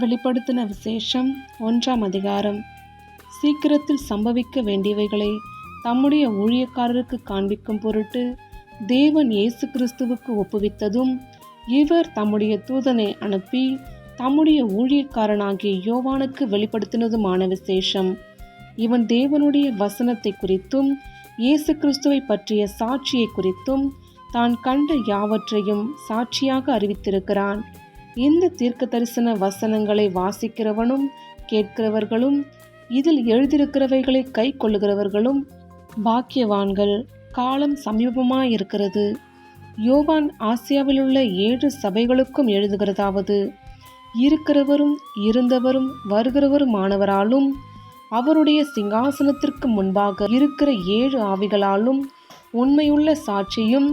வெளிப்படுத்தின விசேஷம் ஒன்றாம் அதிகாரம். சீக்கிரத்தில் சம்பவிக்க வேண்டியவைகளை தம்முடைய ஊழியக்காரருக்கு காண்பிக்கும் பொருட்டு தேவன் இயேசு கிறிஸ்துவுக்கு ஒப்புவித்ததும் இவர் தம்முடைய தூதனை அனுப்பி தம்முடைய ஊழியக்காரனாகிய யோவானுக்கு வெளிப்படுத்தினதுமான விசேஷம். இவன் தேவனுடைய வசனத்தை குறித்தும் இயேசு கிறிஸ்துவை பற்றிய சாட்சியை குறித்தும் தான் கண்ட யாவற்றையும் சாட்சியாக அறிவித்திருக்கிறான். இந்த தீர்க்க தரிசன வசனங்களை வாசிக்கிறவனும் கேட்கிறவர்களும் இதில் எழுதியிருக்கிறவைகளை கை கொள்ளுகிறவர்களும் பாக்கியவான்கள். காலம் சமீபமாயிருக்கிறது. யோவான் ஆசியாவிலுள்ள ஏழு சபைகளுக்கும் எழுதுகிறதாவது இருக்கிறவரும் இருந்தவரும் வருகிறவருமானவராலும் அவருடைய சிங்காசனத்திற்கு முன்பாக இருக்கிற ஏழு ஆவிகளாலும் உண்மையுள்ள சாட்சியும்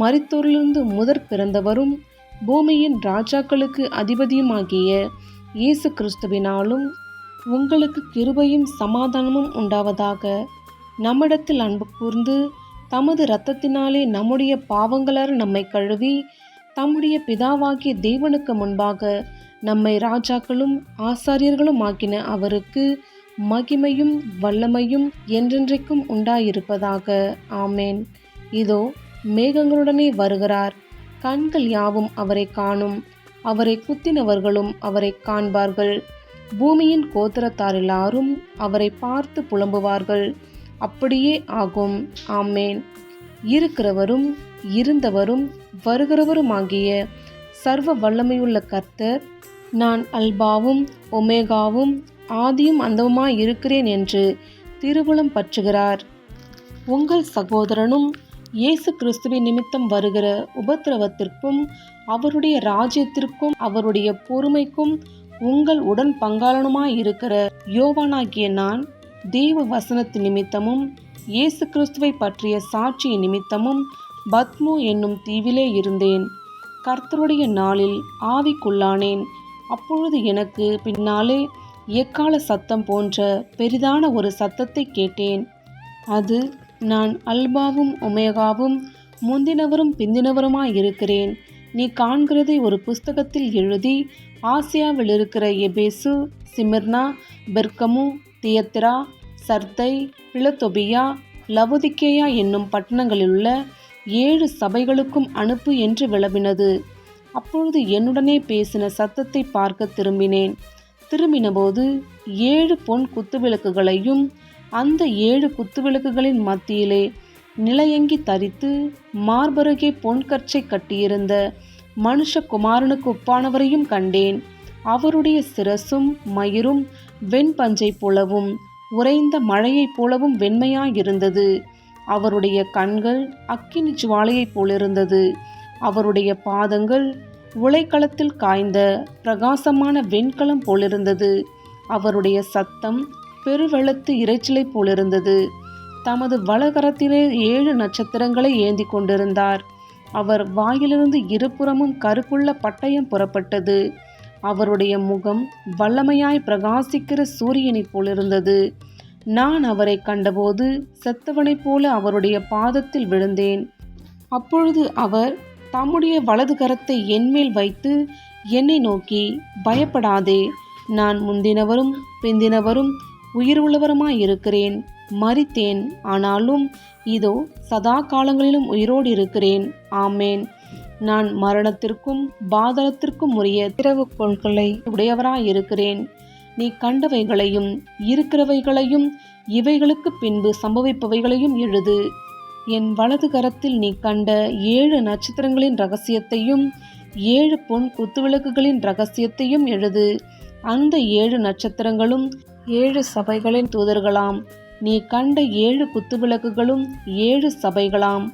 மறித்தோரிலிருந்து முதற் பிறந்தவரும் பூமியின் ராஜாக்களுக்கு அதிபதியுமாகிய இயேசு கிறிஸ்துவினாலும் உங்களுக்கு கிருபையும் சமாதானமும் உண்டாவதாக நம்மிடத்தில் அன்பு கூர்ந்து தமது இரத்தத்தினாலே நம்முடைய பாவங்களர் நம்மை கழுவி தம்முடைய பிதாவாகிய தேவனுக்கு முன்பாக நம்மை ராஜாக்களும் ஆசாரியர்களும் ஆக்கின அவருக்கு மகிமையும் வல்லமையும் என்றென்றைக்கும் உண்டாயிருப்பதாக. ஆமேன். இதோ மேகங்களுடனே வருகிறார். கண்கள் யாவும் அவரை காணும். அவரை குத்தினவர்களும் அவரை காண்பார்கள். பூமியின் கோத்திரத்தார் எல்லாரும் அவரை பார்த்து புலம்புவார்கள். அப்படியே ஆகும். ஆமேன். இருக்கிறவரும் இருந்தவரும் வருகிறவருமாகிய சர்வ வல்லமையுள்ள கர்த்தர் நான் அல்பாவும் ஒமேகாவும் ஆதியும் அந்தவுமாய் இருக்கிறேன் என்று திருவுளம் பற்றுகிறார். உங்கள் சகோதரனும் இயேசு கிறிஸ்துவின் நிமித்தம் வருகிற உபத்திரவத்திற்கும் அவருடைய ராஜ்யத்திற்கும் அவருடைய பொறுமைக்கும் உங்கள் உடன் பங்காளனுமாய் இருக்கிற யோவானாகிய நான் தேவ வசனத்து நிமித்தமும் இயேசு கிறிஸ்துவை பற்றிய சாட்சி நிமித்தமும் பத்மோ என்னும் தீவிலே இருந்தேன். கர்த்தருடைய நாளில் ஆவிக்குள்ளானேன். அப்பொழுது எனக்கு பின்னாலே எக்கால சத்தம் போன்ற பெரிதான ஒரு சத்தத்தை கேட்டேன். அது நான் அல்பாவும் ஒமேகாவும் முந்தினவரும் பிந்தினவருமாய் இருக்கிறேன் நீ காண்கிறதை ஒரு புஸ்தகத்தில் எழுதி ஆசியாவில் இருக்கிற எபேசு சிமிர்னா பெர்கமு தியத்ரா சர்தை பிளத்தொபியா லவுதிக்கேயா என்னும் பட்டணங்களிலுள்ள ஏழு சபைகளுக்கும் அனுப்பு என்று விளம்பினது. அப்பொழுது என்னுடனே பேசின சத்தத்தை பார்க்க திரும்பினேன். திரும்பினபோது ஏழு பொன் குத்துவிளக்குகளையும் அந்த ஏழு குத்துவிளக்குகளின் மத்தியிலே நிலையங்கி தரித்து மார்பருகே பொன்கற்றை கட்டியிருந்த மனுஷகுமாரனுக்கு ஒப்பானவரையும் கண்டேன். அவருடைய சிரசும் மயிரும் வெண்பஞ்சை போலவும் உறைந்த மழையைப் போலவும் வெண்மையாயிருந்தது. அவருடைய கண்கள் அக்கினி ஜுவாலையைப் போலிருந்தது. அவருடைய பாதங்கள் உலைக்களத்தில் காய்ந்த பிரகாசமான வெண்கலம் போலிருந்தது. அவருடைய சத்தம் பெருவெள்ளத்து இறைச்சலை போலிருந்தது. தமது வலகரத்திலே ஏழு நட்சத்திரங்களை ஏந்தி கொண்டிருந்தார். அவர் வாயிலிருந்து இருபுறமும் கருப்புள்ள பட்டயம் புறப்பட்டது. அவருடைய முகம் வல்லமையாய் பிரகாசிக்கிற சூரியனைப் போலிருந்தது. நான் அவரை கண்டபோது செத்தவனைப் போல அவருடைய பாதத்தில் விழுந்தேன். அப்பொழுது அவர் தம்முடைய வலது கரத்தை என்மேல் வைத்து என்னை நோக்கி பயப்படாதே நான் முந்தினவரும் பிந்தினவரும் உயிர் உள்ளவருமாயிருக்கிறேன் மறித்தேன். ஆனாலும் இதோ சதா காலங்களிலும் உயிரோடு இருக்கிறேன். ஆமேன். நான் மரணத்திற்கும் பாதளத்திற்கும் உரிய திறவுகோள்களை உடையவராயிருக்கிறேன் நீ கண்டவைகளையும் இருக்கிறவைகளையும் இவைகளுக்கு பின்பு சம்பவிப்பவைகளையும் எழுது. என் வலது கரத்தில் நீ கண்ட ஏழு நட்சத்திரங்களின் ரகசியத்தையும் ஏழு பொன் குத்துவிளக்குகளின் ரகசியத்தையும் எழுது. அந்த ஏழு நட்சத்திரங்களும் ஏழு சபைகளின் தூதர்களாம். நீ கண்ட ஏழு குத்துவிளக்குகளும் ஏழு சபைகளாம்.